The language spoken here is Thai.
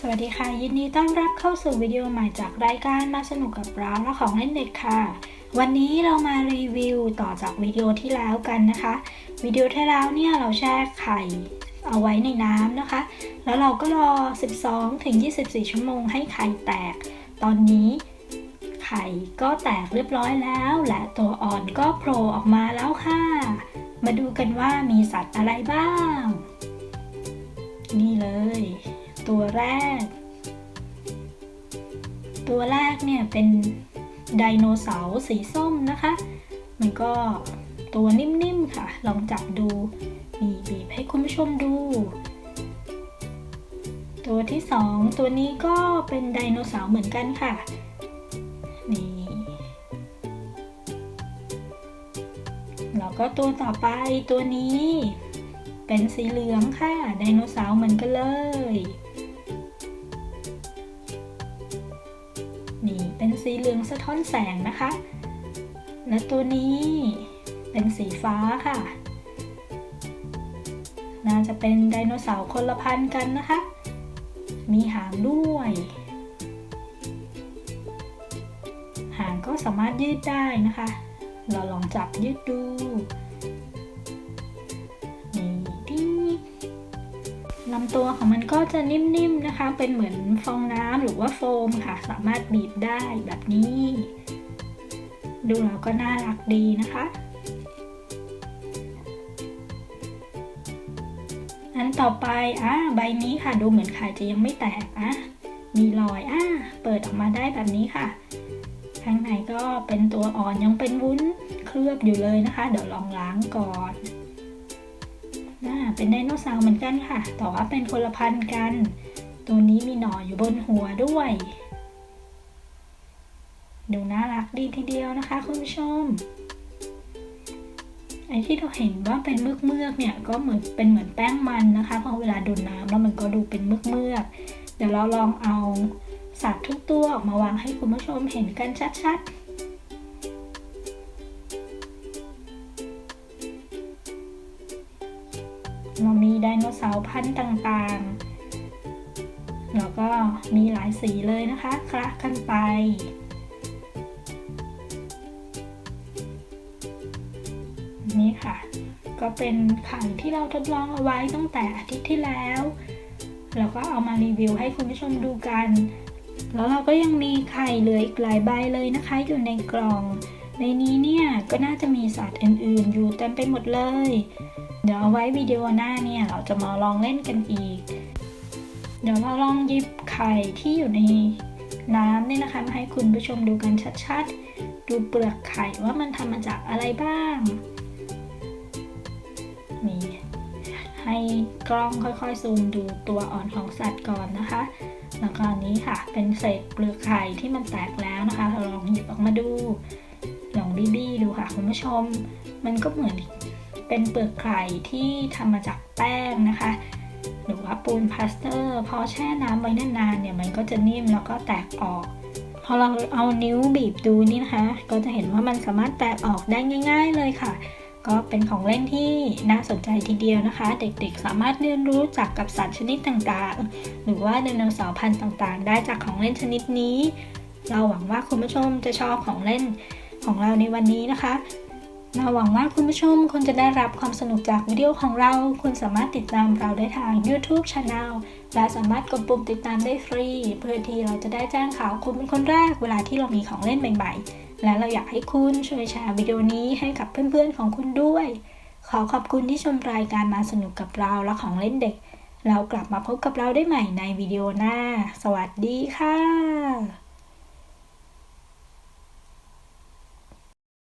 สวัสดีค่ะ ยินดีต้อนรับเข้าสู่วิดีโอใหม่จากรายการมาสนุกกับเราและของเล่นเด็กค่ะ วันนี้เรามารีวิวต่อจากวิดีโอที่แล้วกันนะคะวิดีโอที่แล้วเนี่ยเราแช่ไข่เอาไว้ในน้ำนะคะ แล้วเราก็รอ 12ถึง24 ชั่วโมงให้ไข่แตก ตอนนี้ไข่ก็แตกเรียบร้อยแล้ว และตัวอ่อนก็โผล่ออกมาแล้วค่ะ มาดูกันว่ามีสัตว์อะไรบ้าง นี่เลย ตัวแรก ตัวแรกเนี่ยเป็นไดโนเสาร์สีส้มนะคะ มันก็ตัวนิ่มๆค่ะ ลองจับดูบีบีบให้คุณผู้ชมดู ตัวที่สองตัวนี้ก็เป็นไดโนเสาร์เหมือนกันค่ะ นี่แล้วก็ตัวต่อไปตัวนี้ เป็นสีเหลืองค่ะ ไดโนเสาร์เหมือนกันเลย เป็นสีเหลืองสะท้อนแสงนะคะ และตัวนี้เป็นสีฟ้าค่ะ น่าจะเป็นไดโนเสาร์คนละพันกันนะคะ มีหางด้วย หางก็สามารถยืดได้นะคะ เราลองจับยืดดู ลำตัวของมันก็จะนิ่มๆนะคะ เป็นเหมือนฟองน้ำหรือว่าโฟมค่ะ สามารถบีบได้แบบนี้ ดูแล้วก็น่ารักดีนะคะอันต่อไปอะใบนี้ค่ะ ดูเหมือนไข่จะยังไม่แตกอะมีรอยอะเปิดออกมาได้แบบนี้ค่ะ ข้างในก็เป็นตัวอ่อนยังเป็นวุ้นเคลือบอยู่เลยนะคะ เดี๋ยวลองล้างก่อน เป็นไดโนเสาร์เหมือนกันค่ะ แต่ว่าเป็นคนละพันธุ์กัน ตัวนี้มีหน่ออยู่บนหัวด้วย ดูน่ารักดีทีเดียวนะคะ คุณผู้ชม ไอ้ที่เราเห็นว่าเป็นเมือกเมือกเนี่ยก็เหมือนเป็นเหมือนแป้งมันนะคะพอเวลาโดนน้ำแล้วมันก็ดูเป็นเมือกเมือกเดี๋ยวเราลองเอาสัตว์ทุกตัวออกมาวางให้คุณผู้ชมเห็นกันชัดๆ ไดโนเสาร์พันธุ์ต่างๆ แล้วก็มีหลายสีเลยนะคะคละกันไป นี่ค่ะ ก็เป็นไข่ที่เราทดลองเอาไว้ตั้งแต่อาทิตย์ที่แล้ว แล้วก็เอามารีวิวให้คุณผู้ชมดูกัน แล้วเราก็ยังมีไข่เหลืออีกหลายใบเลยนะคะอยู่ในกล่อง ในนี้เนี่ยก็น่าจะมีสัตว์อื่นๆ อยู่เต็มไปหมดเลย เดี๋ยวเอาไว้วิดีโอหน้าเนี่ยเราจะมาลองเล่นกันอีก เดี๋ยวเราลองหยิบไข่ที่อยู่ในน้ำเนี่ยนะคะมาให้คุณผู้ชมดูกันชัดๆ ดูเปลือกไข่ว่ามันทำมาจากอะไรบ้าง นี่ให้กล้องค่อยๆซูมดูตัวอ่อนของสัตว์ก่อนนะคะ แล้วก็นนี้ค่ะเป็นเศษเปลือกไข่ที่มันแตกแล้วนะคะเราลองหยิบออกมาดู ลองบี้ๆดูค่ะคุณผู้ชม มันก็เหมือน เป็นเปลือกไข่ที่ทำมาจากแป้งนะคะ หรือว่าปูนพลาสเตอร์พอแช่น้ำไว้นานๆเนี่ยมันก็จะนิ่มแล้วก็แตกออก พอเราเอานิ้วบีบดูนี่นะคะ ก็จะเห็นว่ามันสามารถแตกออกได้ง่าย ๆ เลยค่ะ ก็เป็นของเล่นที่น่าสนใจทีเดียวนะคะ เด็กๆสามารถเรียนรู้จักกับสัตว์ชนิดต่างๆ หรือว่าไดโนเสาร์พันธุ์ต่างๆ ได้จากของเล่นชนิดนี้ เราหวังว่าคุณผู้ชมจะชอบของเล่นของเราในวันนี้นะคะ เราหวังว่าคุณผู้ชมคงจะได้รับความสนุกจากวิดีโอของเรา คุณสามารถติดตามเราได้ทาง YouTube Channel และสามารถกดปุ่มติดตามได้ฟรี เพื่อที่เราจะได้แจ้งข่าวคุณเป็นคนแรกเวลาที่เรามีของเล่นใหม่ๆ และเราอยากให้คุณช่วยแชร์วิดีโอนี้ให้กับเพื่อนๆของคุณด้วย ขอขอบคุณที่ชมรายการมาสนุกกับเราและของเล่นเด็ก เรากลับมาพบกับเราได้ใหม่ในวิดีโอหน้า สวัสดีค่ะ